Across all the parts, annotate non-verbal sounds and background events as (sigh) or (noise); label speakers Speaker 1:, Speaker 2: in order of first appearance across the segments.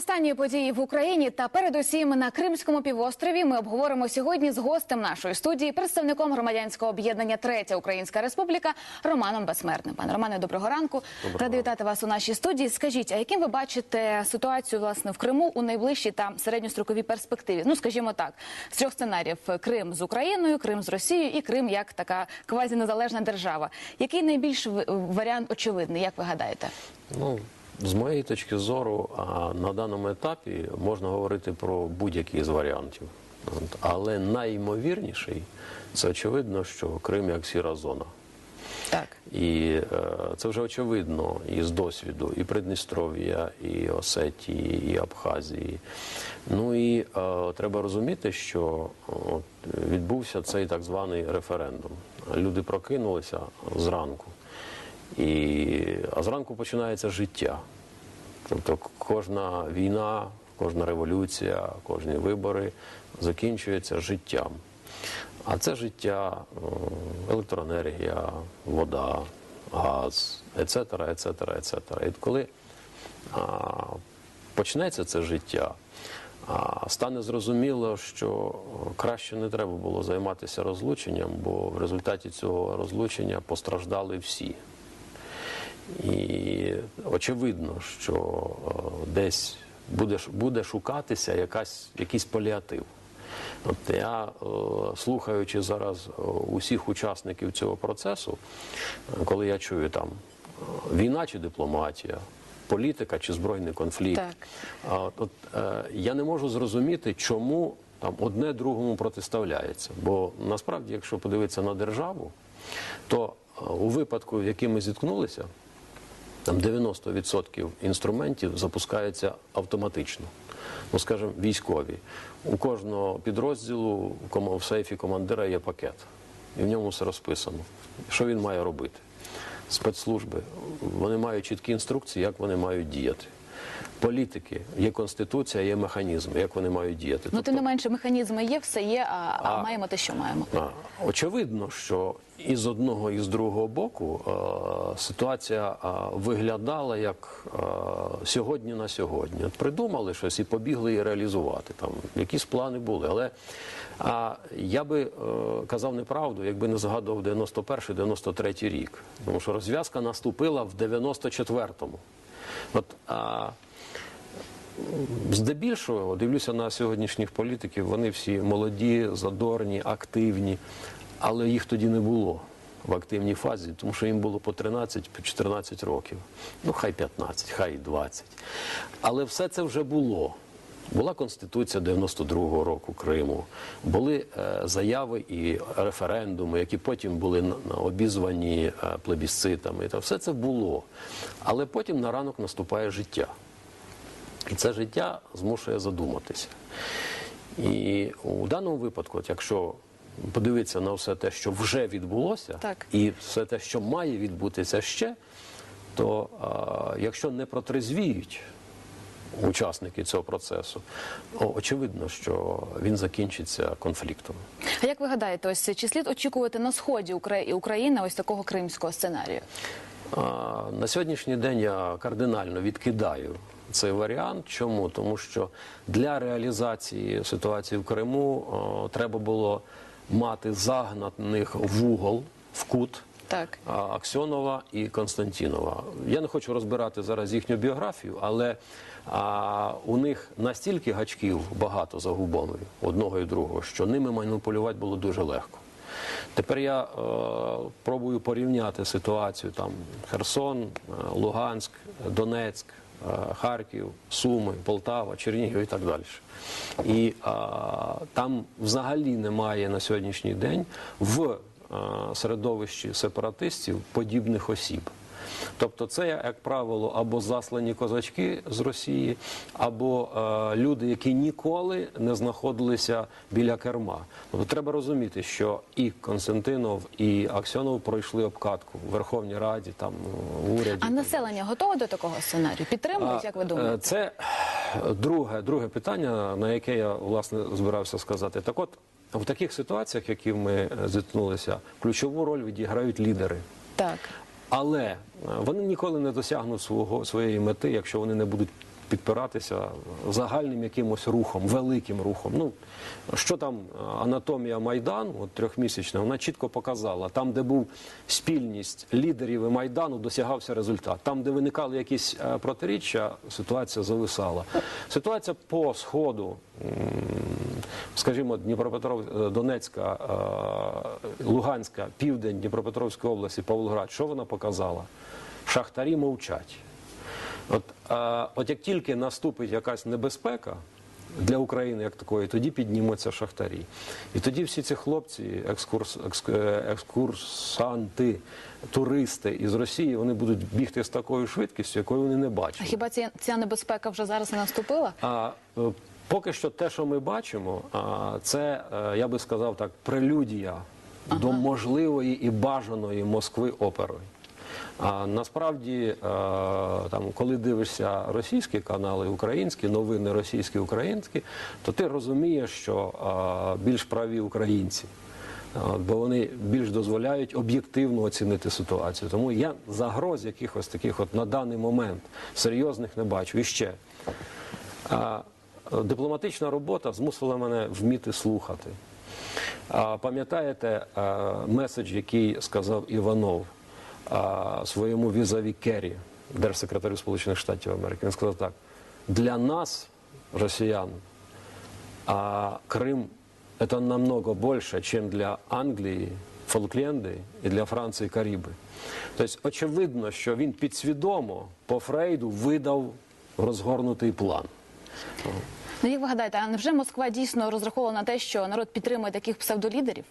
Speaker 1: Останні події в Україні та передусім на Кримському півострові ми обговоримо сьогодні з гостем нашої студії, представником громадянського об'єднання Третя Українська Республіка Романом Безсмертним. Пане Романе, доброго ранку. Ради вітати вас у нашій студії. Скажіть, а яким ви бачите ситуацію власне в Криму у найближчій та середньостроковій перспективі? Ну скажімо так, з трьох сценаріїв: Крим з Україною, Крим з Росією і Крим як така квазінезалежна держава. Який найбільш варіант очевидний? Як ви гадаєте?
Speaker 2: Ну, з моєї точки зору, на даному етапі можна говорити про будь-який з варіантів. Але найімовірніший це очевидно, що Крим як сіра зона.
Speaker 1: Так.
Speaker 2: І е, це вже очевидно із досвіду і Придністров'я, і Осетії, і Абхазії. Ну і е, треба розуміти, що от, відбувся цей так званий референдум. Люди прокинулися зранку. І, а зранку починається життя. Тобто кожна війна, кожна революція, кожні вибори закінчується життям. А це життя, е, електроенергія, вода, газ, ецетера, ецетера, ецетера. І коли а, почнеться це життя, а, стане зрозуміло, що краще не треба було займатися розлученням, бо в результаті цього розлучення постраждали всі. І очевидно, що е, десь буде, буде шукатися якась, якийсь паліатив. От я, е, слухаючи зараз е, усіх учасників цього процесу, коли я чую там війна чи дипломатія, політика чи збройний конфлікт,
Speaker 1: Так.
Speaker 2: от, от, я не можу зрозуміти, чому там одне другому протиставляється. Бо насправді, якщо подивитися на державу, то у випадку, в який ми зіткнулися, там 90% інструментів запускаються автоматично. Ну, скажімо, військові. У кожного підрозділу в в сейфі командира є пакет, і в ньому все розписано. Що він має робити? Спецслужби вони мають чіткі інструкції, як вони мають діяти. Політики є конституція, є механізми, як вони мають діяти.
Speaker 1: Ну,
Speaker 2: Тобто-
Speaker 1: тим не менше, механізми є, все є, а, а
Speaker 2: А-
Speaker 1: маємо те, що маємо.
Speaker 2: а, Очевидно, що і з одного, і з другого боку е, ситуація е, виглядала як е, сьогодні на сьогодні. От придумали щось і побігли її реалізувати. Там якісь плани були. Але а, я би е, казав неправду, якби не згадував 91-93 рік. Тому що розв'язка наступила в 94-му. От, а, Здебільшого дивлюся на сьогоднішніх політиків, вони всі молоді, задорні, активні, але їх тоді не було в активній фазі, тому що їм було по 13, по 14 років. Ну, хай 15, хай 20. Але все це вже було. Була конституція 92-го року Криму, були е, заяви і референдуми, які потім були обізвані е, плебісцитами. Та все це було. Але потім на ранок наступає життя. І це життя змушує задуматися. І у даному випадку, от якщо подивитися на все те, що вже відбулося,
Speaker 1: Так.
Speaker 2: і все те, що має відбутися ще, то а, якщо не протрезвіють учасники цього процесу, о, очевидно, що він закінчиться конфліктом.
Speaker 1: А як ви гадаєте, ось чи слід очікувати на сході України ось такого кримського сценарію?
Speaker 2: А, На сьогоднішній день я кардинально відкидаю цей варіант. Чому? Тому що для реалізації ситуації в Криму о, треба було мати загнаних в угол, в кут.
Speaker 1: Так.
Speaker 2: Аксьонова і Константінова. Я не хочу розбирати зараз їхню біографію, але а, у них настільки гачків багато за губами одного і другого, що ними маніпулювати було дуже легко. Тепер я е, пробую порівняти ситуацію там Херсон, е, Луганськ, Донецьк, е, Харків, Суми, Полтава, Чернігів і так далі. І а, там взагалі немає на сьогоднішній день в е, середовищі сепаратистів подібних осіб. Тобто це, як правило, або заслані козачки з Росії, або е, люди, які ніколи не знаходилися біля керма. Тобто треба розуміти, що і Константинов, і Аксьонов пройшли обкатку в Верховній Раді, там в уряді.
Speaker 1: А населення готове до такого сценарію? Підтримують, як ви
Speaker 2: Е,
Speaker 1: думаєте?
Speaker 2: Це друге, друге питання, на яке я власне збирався сказати. Так от, в таких ситуаціях, які ми е, зіткнулися, ключову роль відіграють лідери.
Speaker 1: Так.
Speaker 2: Але е, вони ніколи не досягнуть свого своєї мети, якщо вони не будуть підпиратися загальним якимось рухом, великим рухом. Ну що там е, анатомія Майдану, от трьохмісячна, вона чітко показала. Там, де був спільність лідерів і майдану, досягався результат. Там, де виникали якісь е, протиріччя, ситуація зависала. Ситуація по сходу, скажімо, Дніпропетров, е, Донецька, Луганська, Південь Дніпропетровської області, Павлоград, що вона показала? Шахтарі мовчать. От, а, от як тільки наступить якась небезпека для України як такої, тоді піднімуться шахтарі. І тоді всі ці хлопці, екскурс, екс- е, екскурсанти, туристи із Росії, вони будуть бігти з такою швидкістю, якої вони не
Speaker 1: А хіба ці, ця небезпека вже зараз не наступила?
Speaker 2: А е, поки що те, що ми бачимо, а, це е, я би сказав так, прелюдія до можливої і бажаної Москви оперою. Насправді, е, там, коли дивишся російські канали, українські новини, російські, українські, то ти розумієш, що е, більш праві українці. Бо вони більш дозволяють об'єктивно оцінити ситуацію. Тому я загроз якихось таких от на даний момент серйозних не бачу. І ще е, дипломатична робота змусила мене вміти слухати. Пам'ятаєте меседж, який сказав Іванов своєму візаві Керрі, держсекретарю Сполучених Штатів Америки? Він сказав так: для нас, росіян, а Крым это намного больше, чем для Англії, Фолкленди і для Франції Каріби. Тобто, очевидно, що він підсвідомо по Фрейду видав розгорнутий план.
Speaker 1: Ну як ви гадаєте, а невже Москва дійсно розраховувала на те, що народ підтримує таких псевдолідерів?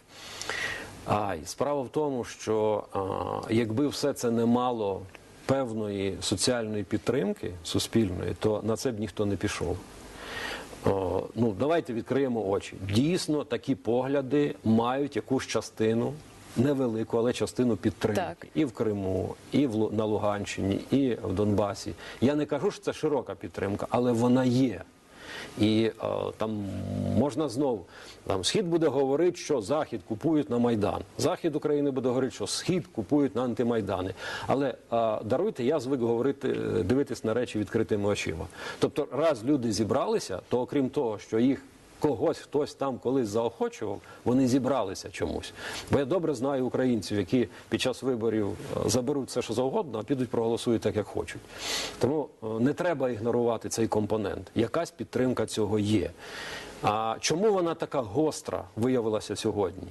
Speaker 2: Ай, справа в тому, що а, якби все це не мало певної соціальної підтримки суспільної, то на це б ніхто не пішов. О, ну, давайте відкриємо очі. Дійсно, такі погляди мають якусь частину, невелику, але частину підтримки.
Speaker 1: Так.
Speaker 2: І в Криму, і в, на Луганщині, і в Донбасі. Я не кажу, що це широка підтримка, але вона є. І е, там можна знову там схід буде говорити, що захід купують на майдан. Захід України буде говорити, що схід купують на антимайдани. Але е, даруйте, я звик говорити, е, дивитись на речі відкритими очима. Тобто, раз люди зібралися, то окрім того, що їх когось хтось там колись заохочував, вони зібралися чомусь. Бо я добре знаю українців, які під час виборів е, заберуть все, що завгодно, а підуть проголосують так, як хочуть. Тому е, не треба ігнорувати цей компонент. Якась підтримка цього є. А чому вона така гостра виявилася сьогодні?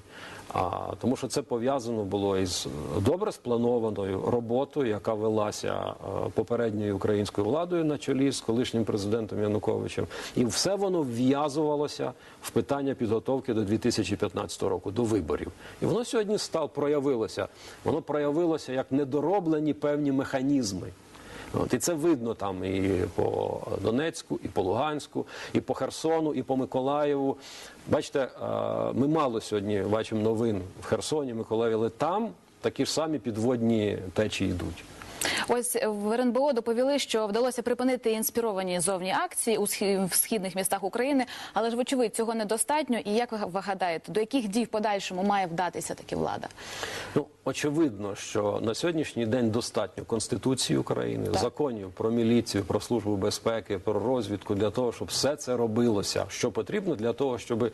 Speaker 2: А, тому що це пов'язано було із е, добре спланованою роботою, яка велася е, попередньою українською владою на чолі з колишнім президентом Януковичем, і все воно вв'язувалося в питання підготовки до 2015 року, до виборів. І воно сьогодні став проявилося. Воно проявилося як недороблені певні механізми. От, і це видно там і по Донецьку, і по Луганську, і по Херсону, і по Миколаєву. Бачите, ми мало сьогодні бачимо новин в Херсоні, Миколаєві, але там такі ж самі підводні течії йдуть.
Speaker 1: Ось в РНБО доповіли, що вдалося припинити інспіровані зовні акції у східних містах України, але ж вочевидь цього недостатньо. І як ви ви гадаєте, до яких дій в подальшому має вдатися таки влада?
Speaker 2: Ну, очевидно, що на сьогоднішній день достатньо Конституції України,
Speaker 1: Так.
Speaker 2: законів про міліцію, про службу безпеки, про розвідку для того, щоб все це робилося. Що потрібно для того, щоб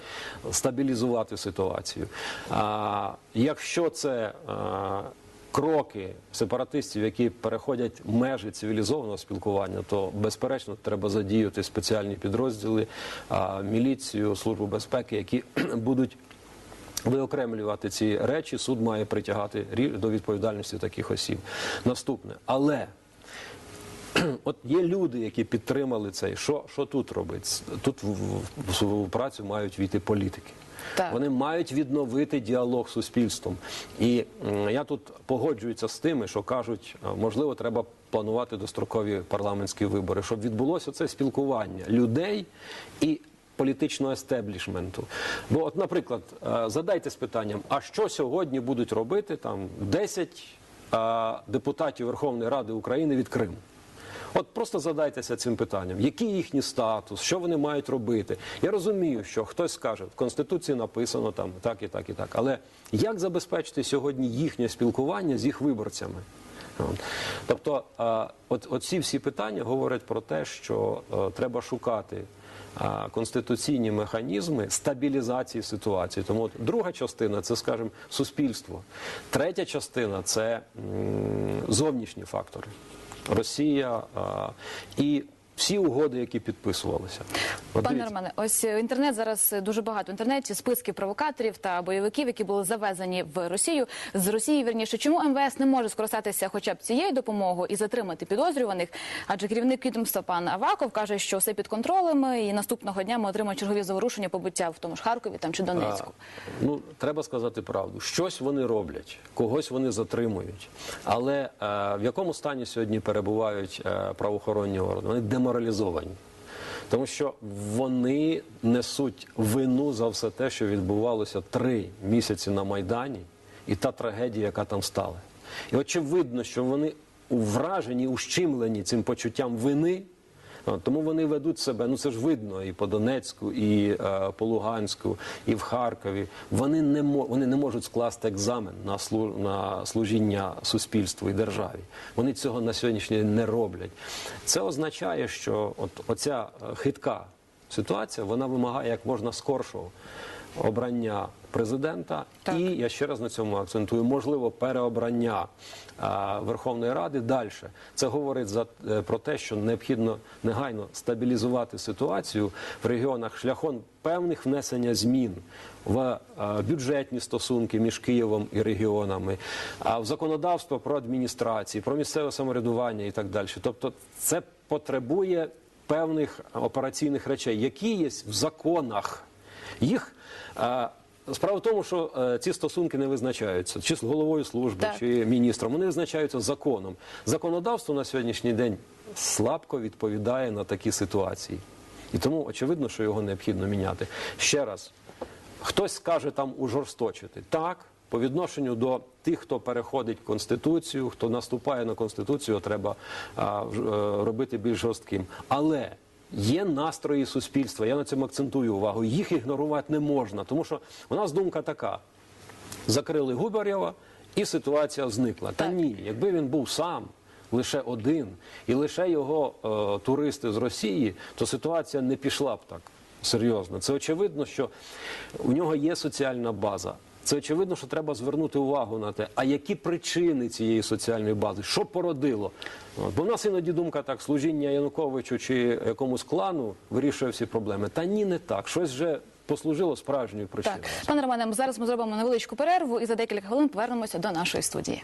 Speaker 2: стабілізувати ситуацію. А якщо це а, кроки сепаратистів, які переходять межі цивілізованого спілкування, то безперечно треба задіяти спеціальні підрозділи, міліцію, службу безпеки, які (clears throat) будуть виокремлювати ці речі, суд має притягати до відповідальності таких осіб. Наступне, але (clears throat) от є люди, які підтримали цей. Що, що тут робить? Тут в, в, в свою працю мають війти політики.
Speaker 1: Так.
Speaker 2: Вони мають відновити діалог з суспільством. І я тут погоджуюся з тими, що кажуть, можливо, треба планувати дострокові парламентські вибори, щоб відбулося це спілкування людей і політичного естеблішменту. Бо, от, наприклад, е, задайтесь питанням, а що сьогодні будуть робити там 10 е, депутатів Верховної Ради України від Криму? От просто задайтеся цим питанням, який їхній статус, що вони мають робити. Я розумію, що хтось скаже, в Конституції написано там так і так і так. Але як забезпечити сьогодні їхнє спілкування з їх виборцями? Тобто, от, ці всі питання говорять про те, що е, треба шукати конституційні механізми стабілізації ситуації. Тому от друга частина це, скажімо, суспільство. Третя частина це зовнішні фактори. Росія е, і всі угоди, які підписувалися. От
Speaker 1: Пане
Speaker 2: дивіться.
Speaker 1: Романе, ось е, інтернет зараз е, дуже багато в інтернеті списки провокаторів та бойовиків, які були завезені в Росію з Росії. Вірніше, чому МВС не може скористатися хоча б цією допомогою і затримати підозрюваних? Адже керівник відомства пан Аваков каже, що все під контролем, і наступного дня ми отримаємо чергові заворушення побиття в тому ж Харкові там чи Донецьку.
Speaker 2: А, ну, треба сказати правду. Щось вони роблять, когось вони затримують. Але е, в якому стані сьогодні перебувають е, правоохоронні органи? Вони деморалізовані. Тому що вони несуть вину за все те, що відбувалося три місяці на Майдані, і та трагедія, яка там стала. І очевидно, що вони вражені, ущемлені цим почуттям вини. Тому вони ведуть себе, ну це ж видно і по Донецьку, і е, по Луганську, і в Харкові. Вони не вони не можуть скласти екзамен на слу, на служіння суспільству і державі. Вони цього на сьогоднішній день не роблять. Це означає, що от оця е, хитка ситуація вона вимагає як можна скоршого обрання президента
Speaker 1: Так.
Speaker 2: і я ще раз на цьому акцентую, можливо, переобрання а, Верховної Ради далі. Це говорить за е, про те, що необхідно негайно стабілізувати ситуацію в регіонах шляхом певних внесення змін в е, бюджетні стосунки між Києвом і регіонами, а в законодавство про адміністрації, про місцеве самоврядування і так далі. Тобто, це потребує певних операційних речей, які є в законах. Їх е, справа в тому, що е, ці стосунки не визначаються чи з головою служби,
Speaker 1: Так.
Speaker 2: чи міністром. Вони визначаються законом. Законодавство на сьогоднішній день слабко відповідає на такі ситуації. І тому очевидно, що його необхідно міняти. Ще раз, хтось скаже там ужорсточити. Так, по відношенню до тих, хто переходить Конституцію, хто наступає на Конституцію, треба а, е, робити більш жорстким. Але є настрої суспільства, я на цьому акцентую увагу, їх ігнорувати не можна, тому що у нас думка така: закрили Губарєва і ситуація зникла. Та ні, якби він був сам. Лише один, і лише його е, туристи з Росії, то ситуація не пішла б так серйозно. Це очевидно, що у нього є соціальна база. Це очевидно, що треба звернути увагу на те, а які причини цієї соціальної бази, що породило. Бо в нас іноді думка так, служіння Януковичу чи якомусь клану вирішує всі проблеми. Та ні, не так. Щось вже послужило справжньою причиною.
Speaker 1: Так, пане Романе, зараз ми зробимо невеличку перерву і за декілька хвилин повернемося до нашої студії.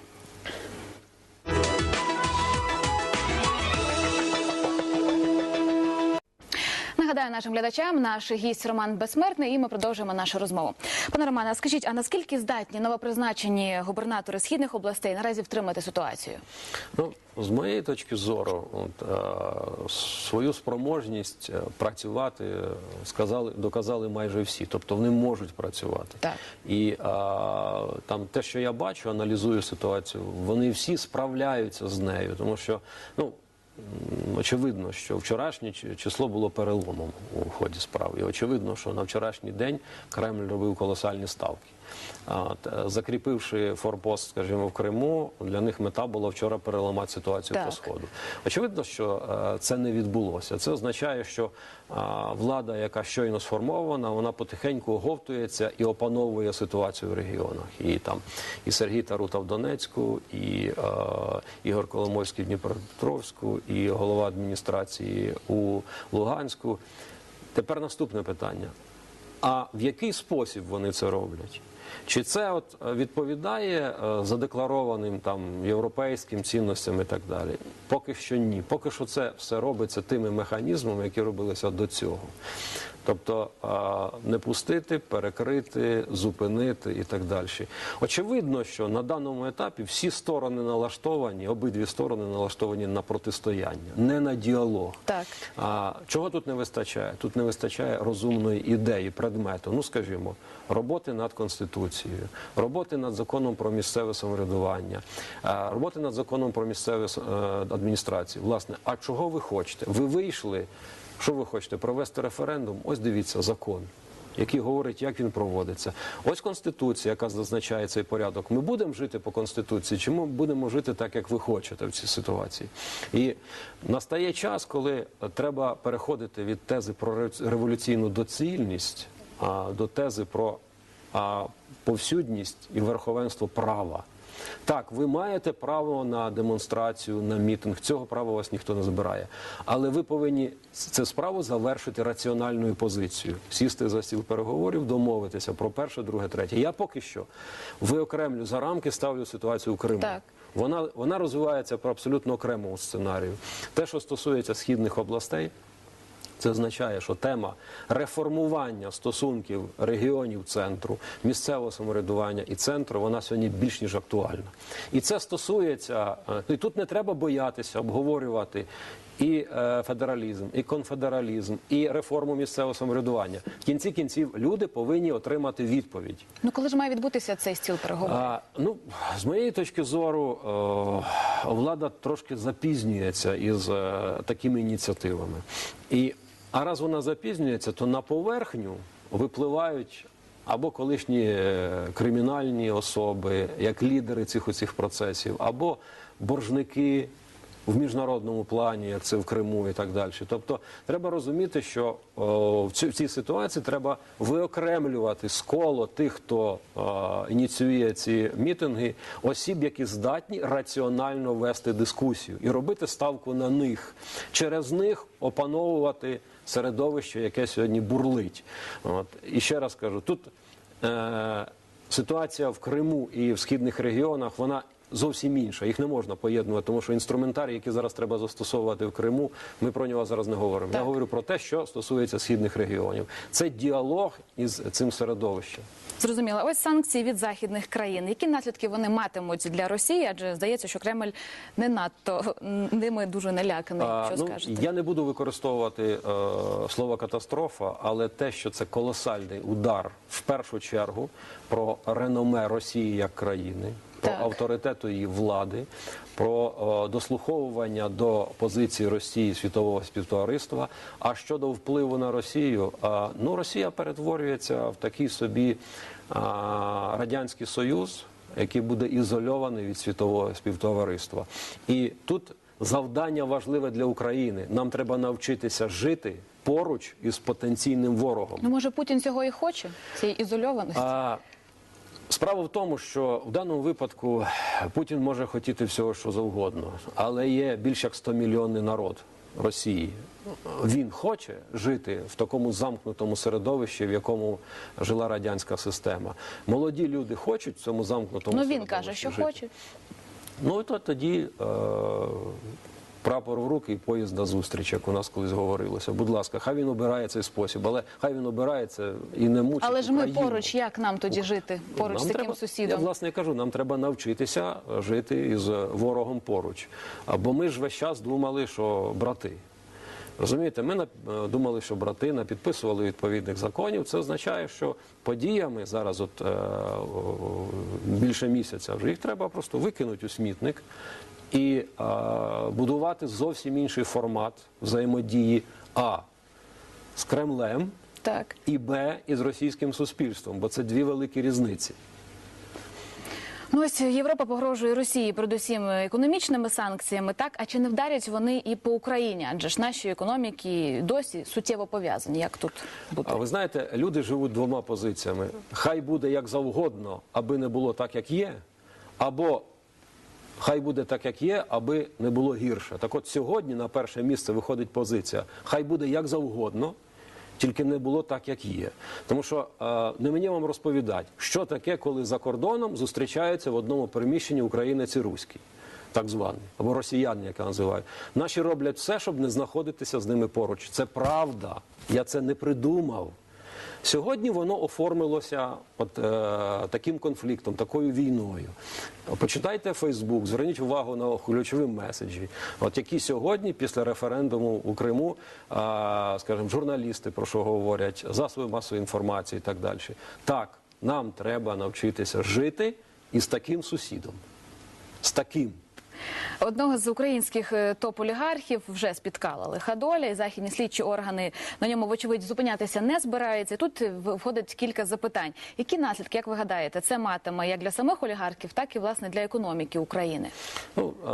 Speaker 1: Нагадаю нашим глядачам, наш гість Роман Безсмертний, і ми продовжуємо нашу розмову. Пане Романе, скажіть, а наскільки здатні новопризначені губернатори східних областей наразі втримати ситуацію?
Speaker 2: Ну, з моєї точки зору, от, е, свою спроможність е, працювати е, сказали, доказали майже всі. Тобто вони можуть працювати.
Speaker 1: Так.
Speaker 2: І е, там те, що я бачу, аналізую ситуацію, вони всі справляються з нею, тому що ну. Очевидно, що вчорашнє число було переломом у ході справи. І очевидно, що на вчорашній день Кремль робив колосальні ставки. Е, Закріпивши форпост, скажімо, в Криму, для них мета була вчора переламати ситуацію
Speaker 1: Так.
Speaker 2: по сходу. Очевидно, що е, це не відбулося. Це означає, що а, влада, яка щойно сформована, вона потихеньку оговтується і опановує ситуацію в регіонах. І там і Сергій Тарута в Донецьку, і е, Ігор Коломойський в Дніпропетровську, і голова адміністрації у Луганську. Тепер наступне питання. А в який спосіб вони це роблять? Чи це от е, відповідає е, задекларованим там європейським цінностям і так далі? Поки що ні. Поки що це все робиться тими механізмами, які робилися до цього. Тобто е, не пустити, перекрити, зупинити і так далі. Очевидно, що на даному етапі всі сторони налаштовані, обидві сторони налаштовані на протистояння, не на діалог.
Speaker 1: Так.
Speaker 2: А чого тут не вистачає? Тут не вистачає розумної ідеї, предмету. Ну, скажімо, роботи над конституцією, роботи над законом про місцеве самоврядування, роботи над законом про місцеве е, адміністрацію. Власне, а чого ви хочете? Ви вийшли. Що ви хочете? Провести референдум? Ось дивіться, закон. який говорить, як він проводиться. Ось конституція, яка зазначає цей порядок. Ми будемо жити по конституції, чи ми будемо жити так, як ви хочете в цій ситуації? І настає час, коли треба переходити від тези про революційну доцільність а, до тези про а, повсюдність і верховенство права. Так, ви маєте право на демонстрацію, на мітинг. Цього права у вас ніхто не забирає. Але ви повинні цю справу завершити раціональною позицією, сісти за стіл переговорів, домовитися про перше, друге, третє. Я поки що виокремлю за рамки, ставлю ситуацію в Криму.
Speaker 1: Так.
Speaker 2: Вона, вона розвивається по абсолютно окремому сценарію. Те, що стосується східних областей, це означає, що тема реформування стосунків регіонів центру, місцевого самоврядування і центру, вона сьогодні більш ніж актуальна. І це стосується, е, і тут не треба боятися обговорювати і е, федералізм, і конфедералізм, і реформу місцевого самоврядування. В кінці кінців люди повинні отримати відповідь.
Speaker 1: Ну коли ж має відбутися цей стіл переговорів?
Speaker 2: А, ну, з моєї точки зору, е, влада трошки запізнюється із е, такими ініціативами. І, а раз вона запізнюється, то на поверхню випливають або колишні е, кримінальні особи, як лідери цих усіх процесів, або боржники. В міжнародному плані, як це в Криму і так далі. Тобто треба розуміти, що в, в цій ситуації треба виокремлювати з коло тих, хто ініціює ці мітинги, осіб, які здатні раціонально вести дискусію і робити ставку на них, через них опановувати середовище, яке сьогодні бурлить. От. І ще раз кажу, тут е, ситуація в Криму і в східних регіонах, вона зовсім інша. Їх не можна поєднувати, тому що інструментарій, який зараз треба застосовувати в Криму, ми про нього зараз не говоримо. Я говорю про те, що стосується східних регіонів. Це діалог із цим середовищем.
Speaker 1: Зрозуміло. Ось санкції від західних країн. Які наслідки вони матимуть для Росії? Адже здається, що Кремль не надто ними дуже наляканий.
Speaker 2: А,
Speaker 1: Що
Speaker 2: ну,
Speaker 1: скажете?
Speaker 2: я не буду використовувати е, слово катастрофа, але те, що це колосальний удар в першу чергу про реноме Росії як країни, про
Speaker 1: Так.
Speaker 2: авторитету її влади, про е, дослуховування до позиції Росії світового співтовариства. А щодо впливу на Росію, е, ну Росія перетворюється в такий собі е, радянський союз, який буде ізольований від світового співтовариства. І тут завдання важливе для України. Нам треба навчитися жити поруч із потенційним ворогом.
Speaker 1: Ну може Путін цього і хоче? Цієї ізольованості?
Speaker 2: А, справа в тому, що в даному випадку Путін може хотіти всього, що завгодно, але є більш як 100 мільйонний народ Росії. Він хоче жити в такому замкнутому середовищі, в якому жила радянська система. Молоді люди хочуть в цьому замкнутому
Speaker 1: Ну він
Speaker 2: середовищі
Speaker 1: каже, що
Speaker 2: жити.
Speaker 1: хоче.
Speaker 2: Ну то тоді е, прапор в руки і поїзд на зустріч, як у нас колись говорилося. Будь ласка, хай він обирає цей спосіб, але хай він обирає це і не мучить
Speaker 1: Але ж ми
Speaker 2: Україну.
Speaker 1: поруч, як нам тоді жити? Поруч
Speaker 2: Нам
Speaker 1: з таким
Speaker 2: треба,
Speaker 1: сусідом?
Speaker 2: Я власне і кажу, нам треба навчитися жити із ворогом поруч. Бо ми ж весь час думали, що брати. Розумієте, ми думали, що брати не підписували відповідних законів. Це означає, що подіями зараз, от е, більше місяця, вже їх треба просто викинути у смітник і е, будувати зовсім інший формат взаємодії А з Кремлем
Speaker 1: Так.
Speaker 2: і Б із російським суспільством, бо це дві великі різниці.
Speaker 1: Ну ось Європа погрожує Росії, передусім економічними санкціями. Так, а чи не вдарять вони і по Україні? Адже ж наші економіки досі суттєво пов'язані. Як тут бути?
Speaker 2: А ви знаєте, люди живуть двома позиціями: хай буде як завгодно, аби не було так, як є, або хай буде так, як є, аби не було гірше. Так от сьогодні на перше місце виходить позиція: хай буде як завгодно. Тільки не було так, як є. Тому що е, не мені вам розповідати, що таке, коли за кордоном зустрічаються в одному приміщенні українець і руський, так званий, або росіяни, як я називаю. Наші роблять все, щоб не знаходитися з ними поруч. Це правда. Я це не придумав. Сьогодні воно оформилося от е, таким конфліктом, такою війною. Почитайте Фейсбук, зверніть увагу на ключові меседжі, от які сьогодні, після референдуму у Криму, е, скажімо, журналісти про що говорять, засоби масової інформації і так далі. Так, нам треба навчитися жити із таким сусідом. З таким.
Speaker 1: Одного з українських е, топ-олігархів вже спіткала лиха доля, і західні слідчі органи на ньому, вочевидь, зупинятися не збираються. Тут е, входить кілька запитань. Які наслідки, як ви гадаєте, це матиме як для самих олігархів, так і власне для економіки України?
Speaker 2: Ну, е,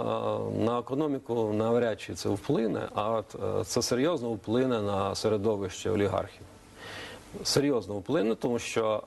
Speaker 2: на економіку навряд чи це вплине, а от це серйозно вплине на середовище олігархів. Серйозно вплине, тому що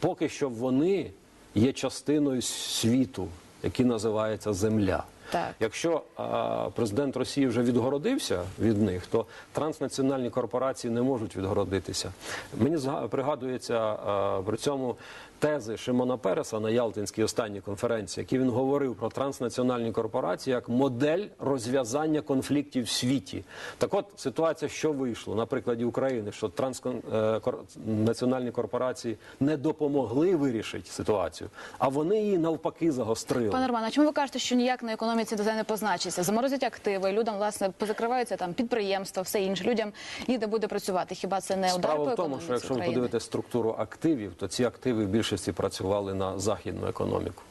Speaker 2: поки що вони є частиною світу, який називається Земля.
Speaker 1: Так.
Speaker 2: Якщо а, президент Росії вже відгородився від них, то транснаціональні корпорації не можуть відгородитися. Мені пригадується а, при цьому тези Шимона Переса на Ялтинській останній конференції, які він говорив про транснаціональні корпорації як модель розв'язання конфліктів в світі. Так от ситуація, що вийшло на прикладі України, що транснаціональні корпорації не допомогли вирішити ситуацію, а вони її навпаки загострили.
Speaker 1: Пане Романе, а чому ви кажете, що ніяк на економіці це не позначиться? Заморозять активи, людям власне позакриваються там підприємства, все інше. Людям ніде буде працювати. Хіба це не удар
Speaker 2: Справа
Speaker 1: по
Speaker 2: в тому, що якщо ви подивитесь структуру активів, то ці активи в більшості працювали на західну економіку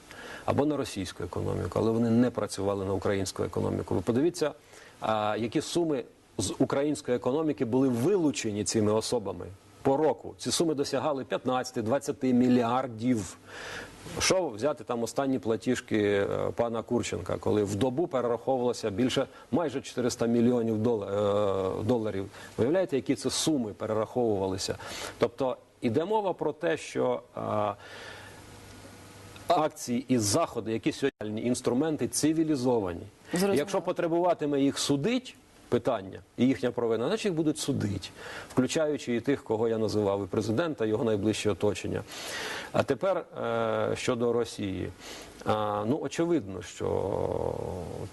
Speaker 2: або на російську економіку, але вони не працювали на українську економіку. Ви подивіться, які суми з української економіки були вилучені цими особами по року. Ці суми досягали 15-20 мільярдів. Що взяти там останні платіжки е, пана Курченка, коли в добу перераховувалося більше майже 400 мільйонів е, доларів. Виявляєте, які це суми перераховувалися? Тобто іде мова про те, що е, акції і заходи, які сьогодні інструменти цивілізовані.
Speaker 1: Зрозуміло.
Speaker 2: Якщо потребуватиме їх судить. Питання і їхня провина, значить їх будуть судити, включаючи і тих, кого я називав, і президента, і його найближче оточення. А тепер е, щодо Росії. А, ну, очевидно, що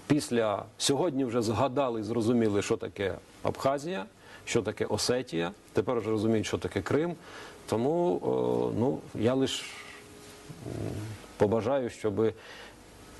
Speaker 2: після сьогодні вже згадали і зрозуміли, що таке Абхазія, що таке Осетія. Тепер вже розуміють, що таке Крим. Тому ну, я лише побажаю, щоб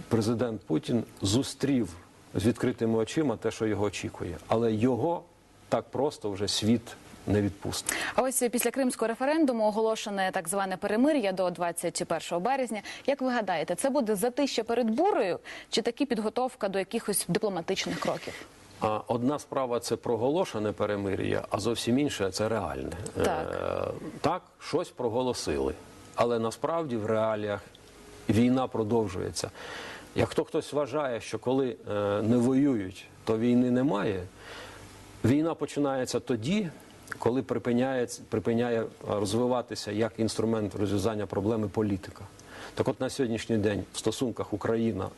Speaker 2: президент Путін зустрів з відкритими очима те, що його очікує. Але його так просто вже світ не відпустить.
Speaker 1: А ось після кримського референдуму оголошене так зване перемир'я до 21 березня. Як ви гадаєте, це буде затища перед бурою чи таки підготовка до якихось дипломатичних кроків?
Speaker 2: А одна справа це проголошене перемир'я, а зовсім інше це реальне.
Speaker 1: Так.
Speaker 2: Е, так, щось проголосили, але насправді в реаліях війна продовжується. Як хто хтось вважає, що коли е, не воюють, то війни немає, війна починається тоді, коли припиняє, припиняє е, розвиватися як інструмент розв'язання проблеми політика. Так от на сьогоднішній день в стосунках Україна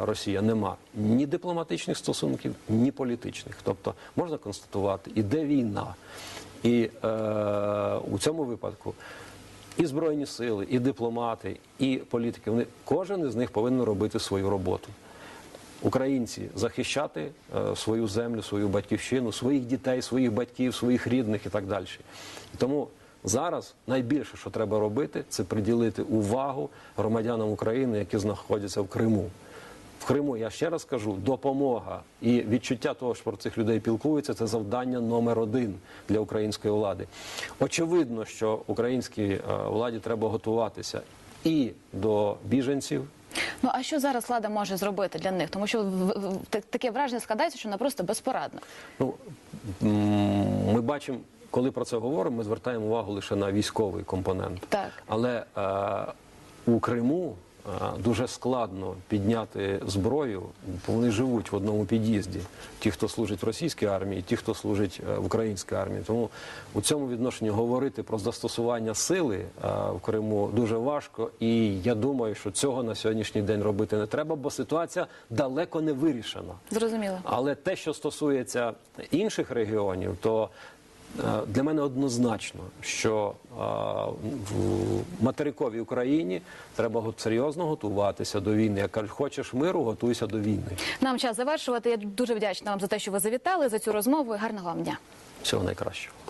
Speaker 2: Росія нема ні дипломатичних стосунків, ні політичних. Тобто можна констатувати, іде війна. І е, у цьому випадку і збройні сили, і дипломати, і політики, вони кожен із них повинен робити свою роботу. Українці захищати е, свою землю, свою батьківщину, своїх дітей, своїх батьків, своїх рідних і так далі. І тому зараз найбільше, що треба робити, це приділити увагу громадянам України, які знаходяться в Криму. В Криму, я ще раз кажу, допомога і відчуття того, що про цих людей пілкуються, це завдання номер один для української влади. Очевидно, що українській е, владі треба готуватися і до біженців.
Speaker 1: Ну а що зараз влада може зробити для них? Тому що таке враження складається, що вона просто безпорадна.
Speaker 2: Ну, ми бачимо, коли про це говоримо, ми звертаємо увагу лише на військовий компонент.
Speaker 1: Так.
Speaker 2: Але е, у Криму е, дуже складно підняти зброю, бо вони живуть в одному під'їзді. Ті, хто служить в російській армії, ті, хто служить е, в українській армії. Тому у цьому відношенні говорити про застосування сили е, в Криму дуже важко. І я думаю, що цього на сьогоднішній день робити не треба, бо ситуація далеко не вирішена.
Speaker 1: Зрозуміло.
Speaker 2: Але те, що стосується інших регіонів, то для мене однозначно, що е, в материковій Україні треба серйозно готуватися до війни. Як хочеш миру, готуйся до війни.
Speaker 1: Нам час завершувати. Я дуже вдячна вам за те, що ви завітали за цю розмову. Гарного вам дня.
Speaker 2: Всього найкращого.